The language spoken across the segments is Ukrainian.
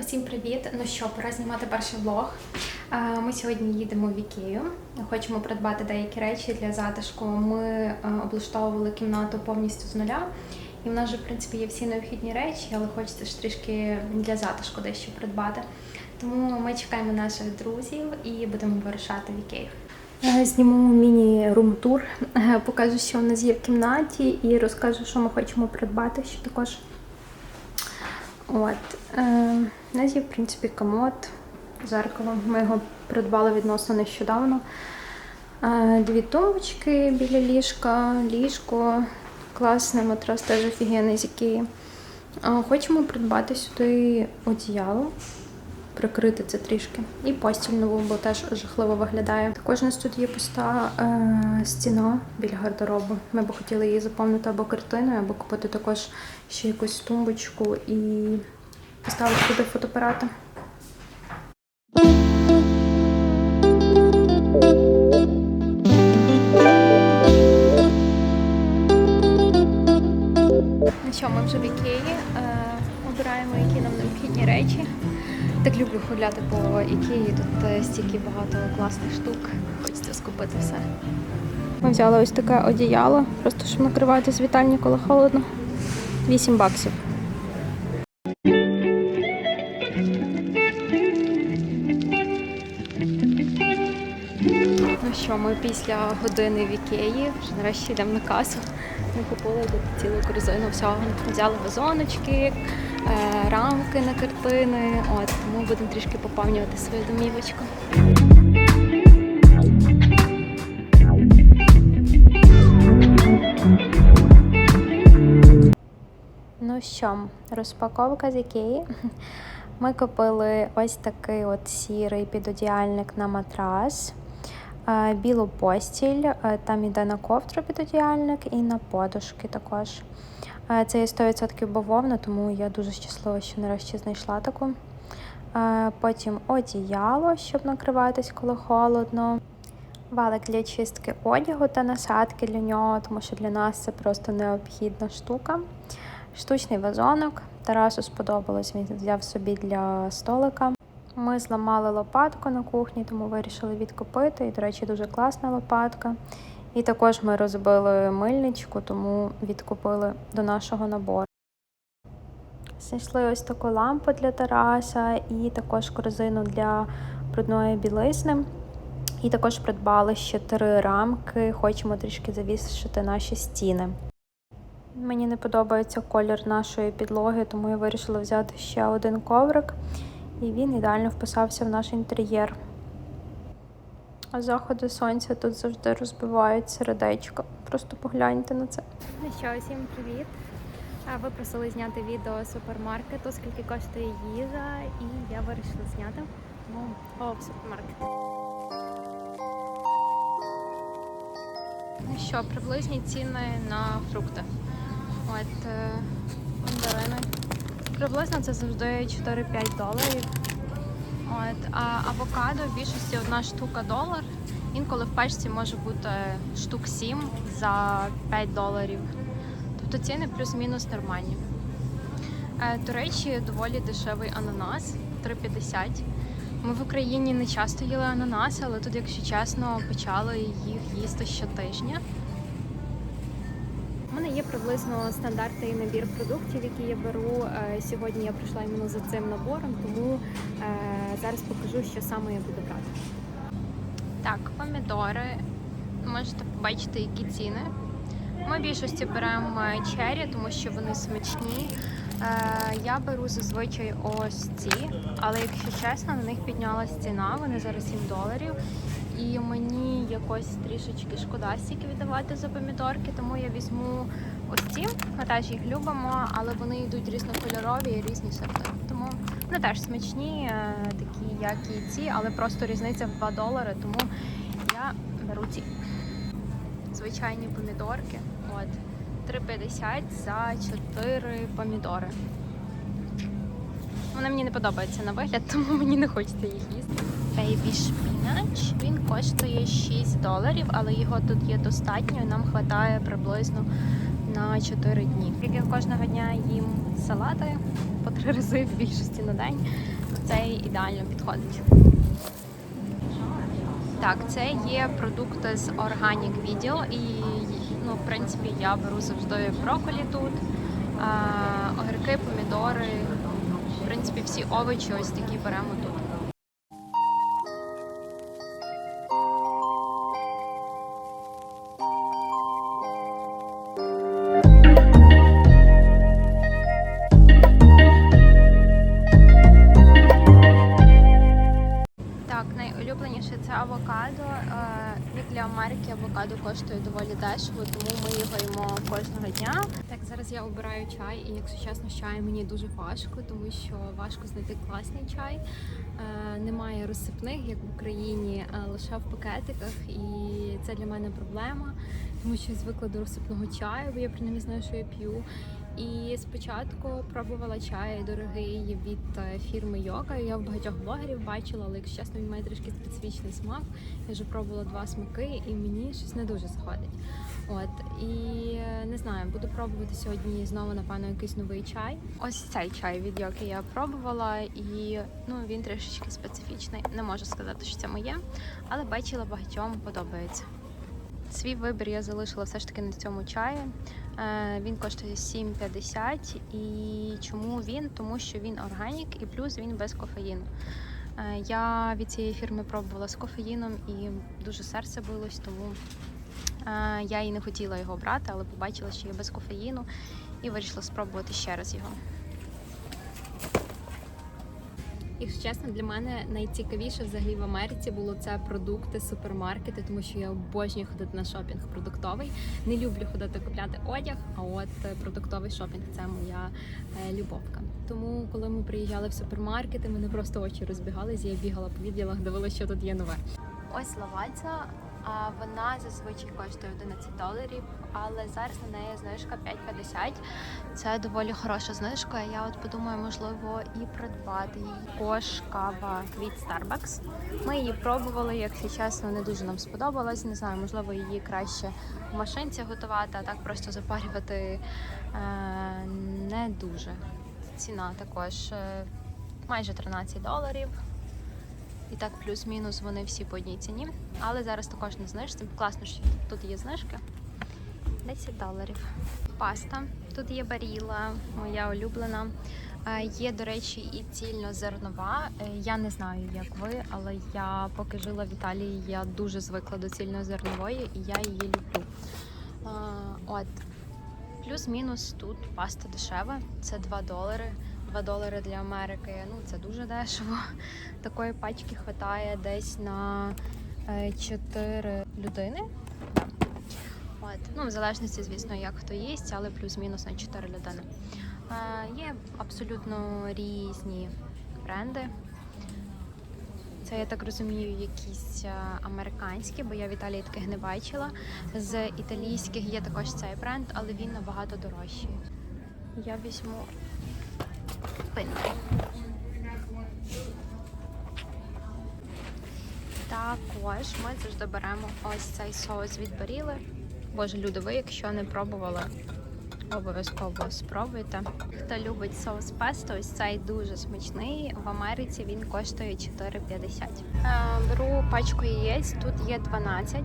Усім привіт! Ну що, пора знімати перший влог. Ми сьогодні їдемо в Ікею. Хочемо придбати деякі речі для затишку. Ми облаштовували кімнату повністю з нуля, і в нас вже в принципі є всі необхідні речі, але хочеться ж трішки для затишку дещо придбати. Тому ми чекаємо наших друзів і будемо вирушати в Ікею. Е, Зніму міні-рум-тур, Е, покажу, що у нас є в кімнаті, і розкажу, що ми хочемо придбати, що також От. Е, у нас є, в принципі, комод, зеркало. Ми його придбали відносно нещодавно. Е, дві тумбочки біля ліжка, ліжко, класний матрас, теж офігенний з Ікеї. Хочемо придбати сюди одіяло, прикрити це трішки. І постіль нову, бо теж жахливо виглядає. Також у нас тут є пуста е, стіна біля гардеробу. Ми б хотіли її заповнити або картиною, або купити також ще якусь тумбочку і поставити туди фотоапарати. Ну що, ми вже в Ікеї. Е, обираємо, які нам необхідні речі. Так люблю гуляти по Ікеї, тут е, стільки багато класних штук. Хочеться скупити все. Ми взяли ось таке одіяло, просто щоб накривати з вітальні, коли холодно. 8 баксів. Ну що, ми після години в Ікеї вже нарешті йдемо на касу. Ми купили тут цілу корзину всього. Взяли вазоночки, рамки на картини. От, тому будемо трішки поповнювати свою домівочку. Ну що, розпаковка з Ікеї. Ми купили ось такий от сірий підодіальник на матрас, е, білу постіль, е, там іде на ковдру підодіальник і на подушки також. Це є 100% бавовна, тому я дуже щаслива, що нарешті знайшла таку. Потім одіяло, щоб накриватись, коли холодно. Валик для чистки одягу та насадки для нього, тому що для нас це просто необхідна штука. Штучний вазонок. Тарасу сподобалось, він взяв собі для столика. Ми зламали лопатку на кухні, тому вирішили відкупити. І, до речі, дуже класна лопатка. І також ми розбили мильничку, тому відкупили до нашого набору. Знайшли ось таку лампу для Тараса і також корзину для брудної білизни. І також придбали ще три рамки. Хочемо трішки завісити наші стіни. Мені не подобається колір нашої підлоги, тому я вирішила взяти ще один коврик, і він ідеально вписався в наш інтер'єр. А заходи сонця тут завжди розбивають сердечко. Просто погляньте на це. Ну що, всім привіт! А Ви просили зняти відео супермаркету, скільки коштує їжа, і я вирішила зняти. Тому о, в супермаркет. Ну що, приблизні ціни на фрукти. От е, мандарини. Приблизно це завжди 4-5 доларів. От, а авокадо в більшості одна штука долар. Інколи в пачці може бути штук 7 за 5 доларів. Тобто ціни плюс-мінус нормальні. Е, До речі, доволі дешевий ананас 3,50. Ми в Україні не часто їли ананаси, але тут, якщо чесно, почали їх їсти щотижня. Мене є приблизно стандартний набір продуктів, які я беру. Е, Сьогодні я прийшла іменно за цим набором, тому е, зараз покажу, що саме я буду брати. Так, помідори. Можете побачити, які ціни. Ми в більшості беремо чері, тому що вони смачні. Е, Я беру зазвичай ось ці, але якщо чесно, на них піднялась ціна, вони зараз 7 доларів. І мені якось трішечки шкода стільки віддавати за помідорки, тому я візьму ось ці. Ми теж їх любимо, але вони йдуть різнокольорові і різні сорти. Тому вони теж смачні, е, такі, як і ці, але просто різниця в 2 долари, тому я беру ці звичайні помідорки. От 3,50 за 4 помідори. Вони мені не подобаються на вигляд, тому мені не хочеться їх їсти. Baby Spinach, він коштує 6 доларів, але його тут є достатньо, і нам вистачає приблизно на 4 дні. Як я кожного дня їм салати по три рази в більшості на день, це ідеально підходить. Так, це є продукти з органік відділ, і ну, в принципі я беру завжди брокколі тут, огірки, помідори. В принципі, всі овочі ось такі беремо тут. Америки авокадо коштує доволі дешево, тому ми його їмо кожного дня. Так, зараз я обираю чай, і якщо чесно, з чаєм мені дуже важко, тому що важко знайти класний чай. Е, Немає розсипних, як в Україні, а лише в пакетиках. І це для мене проблема, тому що я звикла до розсипного чаю, бо я принаймні знаю, що я п'ю. І спочатку пробувала чай дорогий від е, фірми Йока. Я в багатьох блогерів бачила, але якщо чесно, він має трішки специфічний смак. Я вже пробувала два смаки, і мені щось не дуже сходить. От і е, не знаю, буду пробувати сьогодні знову, напевно, якийсь новий чай. Ось цей чай від Йоки я пробувала, і ну він трішечки специфічний. Не можу сказати, що це моє, але бачила багатьом подобається. Свій вибір я залишила все ж таки на цьому чаї. Е, Він коштує 7,50. І чому він? Тому що він органік і плюс він без кофеїну. Е, Я від цієї фірми пробувала з кофеїном і дуже серце билось, тому е, я і не хотіла його брати, але побачила, що є без кофеїну, і вирішила спробувати ще раз його. Якщо чесно, для мене найцікавіше взагалі в Америці було це продукти, супермаркети, тому що я обожнюю ходити на шопінг продуктовий. Не люблю ходити купляти одяг, а от е, продуктовий шопінг це моя е, любовка. Тому, коли ми приїжджали в супермаркети, мене просто очі розбігалися. Я бігала по відділах, дивилася, що тут є нове. Ось лаваця. А вона зазвичай коштує 11 доларів, але зараз на неї знижка 5,50. Це доволі хороша знижка. Я от подумаю, можливо, і придбати її. Також кава від Starbucks. Ми її пробували, якщо чесно, не дуже нам сподобалась. Не знаю, можливо, її краще в машинці готувати, а так просто запарювати е, не дуже. Ціна також е, майже 13 доларів. І так, плюс-мінус вони всі по одній ціні. Але зараз також на знижці. Класно, що тут є знижки. 10 доларів. Паста. Тут є баріла, моя улюблена. Е, Є, до речі, і цільнозернова. Е, Я не знаю, як ви, але я поки жила в Італії, я дуже звикла до цільнозернової і я її люблю. Е, От. Плюс-мінус тут паста дешева, це 2 долари. 2 долари для Америки, ну це дуже дешево. Такої пачки вистачає десь на 4 людини. От. Ну, в залежності, звісно, як хто їсть, але плюс-мінус на 4 людини. Е, Є абсолютно різні бренди. Це, я так розумію, якісь е, американські, бо я в Італії таких не бачила. З італійських є також цей бренд, але він набагато дорожчий. Я візьму пинки. Також ми завжди беремо ось цей соус від Баріли. Боже, люди, ви, якщо не пробували, обов'язково спробуйте. Хто любить соус песто, ось цей дуже смачний. В Америці він коштує 4,50. Е, Беру пачку яєць, тут є 12.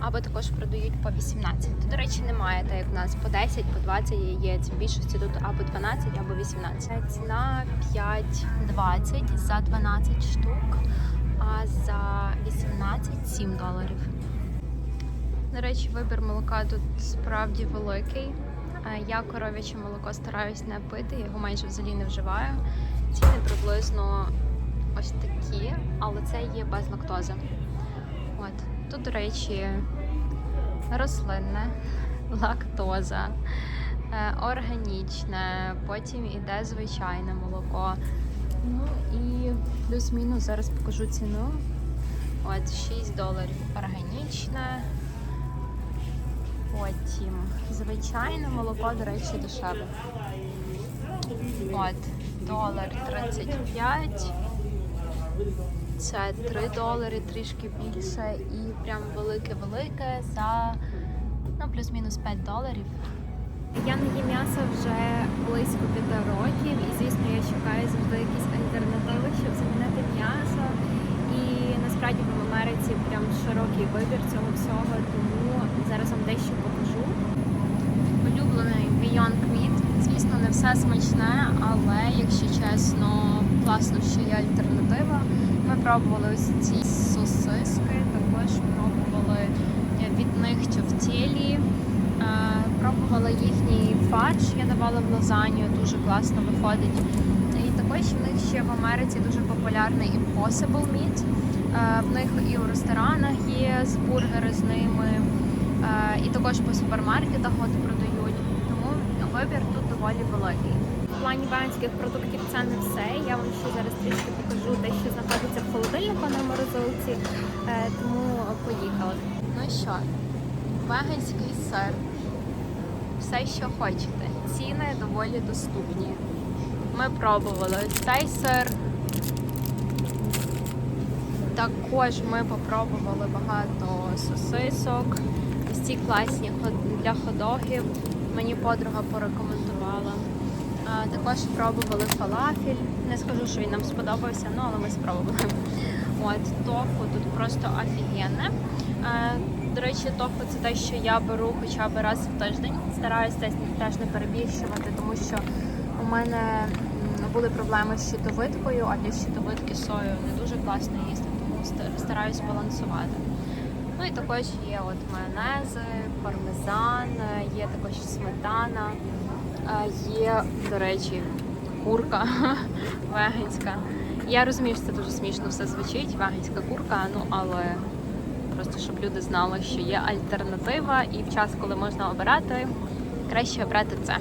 Або також продають по 18. Тут, до речі, немає, так як в нас по 10, по 20 яєць. В більшості тут або 12, або 18. Ціна 5,20 за 12 штук, а за 18 7 доларів. До речі, вибір молока тут справді великий. Я коров'яче молоко стараюсь не пити, його майже взагалі не вживаю. Ціни приблизно ось такі, але це є без лактози. От. Тут, до речі, рослинне, лактоза, е, органічне, потім іде звичайне молоко. Ну і плюс-мінус зараз покажу ціну. От 6 доларів органічне. Потім звичайне молоко, до речі, дешеве. От, долар 35. Це 3 долари, трішки більше і прям велике-велике за ну, плюс-мінус 5 доларів. Я не їм м'ясо вже близько п'яти років, і звісно, я чекаю завжди якісь альтернативи, щоб замінити м'ясо. І насправді в Америці прям широкий вибір цього всього, тому зараз вам дещо покажу. Улюблений Beyond Meat. Звісно, не все смачне, але якщо чесно, класно, що є альтернатива. Ми пробували ось ці сосиски, також пробували від них тюфтєлі. Е, Пробувала їхній фарш, я давала в лазанью, дуже класно виходить. І також в них ще в Америці дуже популярний Impossible Meat. Е, В них і у ресторанах є з бургери з ними, е, і також по супермаркетах от продають. Тому вибір тут доволі великий. В плані веганських продуктів це не все. Я вам ще зараз трішки покажу те, що знаходиться в холодильнику на морозилці. Е, Тому поїхали. Ну що, веганський сир. Все, що хочете. Ціни доволі доступні. Ми пробували цей сир. Також ми попробували багато сосисок. Ось ці класні для ходогів. Мені подруга порекомендувала. Також пробували фалафель. Не скажу, що він нам сподобався, ну але ми спробували. От, тофу тут просто офігенне. Е, До речі, тофу це те, що я беру хоча б раз в тиждень. Стараюся теж, не перебільшувати, тому що у мене були проблеми з щитовидкою, а для щитовидки сою не дуже класно їсти, тому стараюсь балансувати. Ну і також є от майонези, пармезан, е, є також сметана, є, до речі, курка веганська. Я розумію, що це дуже смішно все звучить, веганська курка, ну але просто щоб люди знали, що є альтернатива, і в час, коли можна обирати, краще обрати це,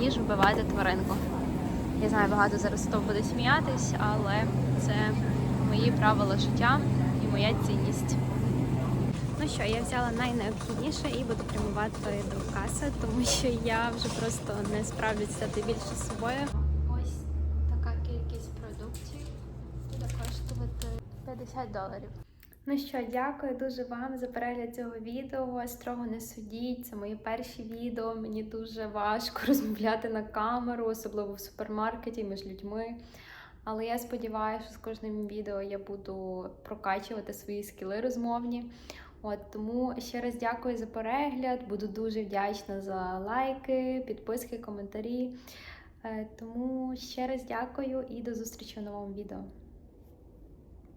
ніж вбивати тваринку. Я знаю, багато зараз хто буде сміятись, але це мої правила життя і моя цінність. Ну що, я взяла найнеобхідніше і буду прямувати до каси, тому що я вже просто не справлюсь взяти більше з собою. Ось така кількість продуктів буде коштувати 50 доларів. Ну що, дякую дуже вам за перегляд цього відео. Строго не судіть. Це мої перші відео. Мені дуже важко розмовляти на камеру, особливо в супермаркеті між людьми. Але я сподіваюся, що з кожним відео я буду прокачувати свої скіли розмовні. От тому ще раз дякую за перегляд. Буду дуже вдячна за лайки, підписки, коментарі. Е, Тому ще раз дякую і до зустрічі в новому відео.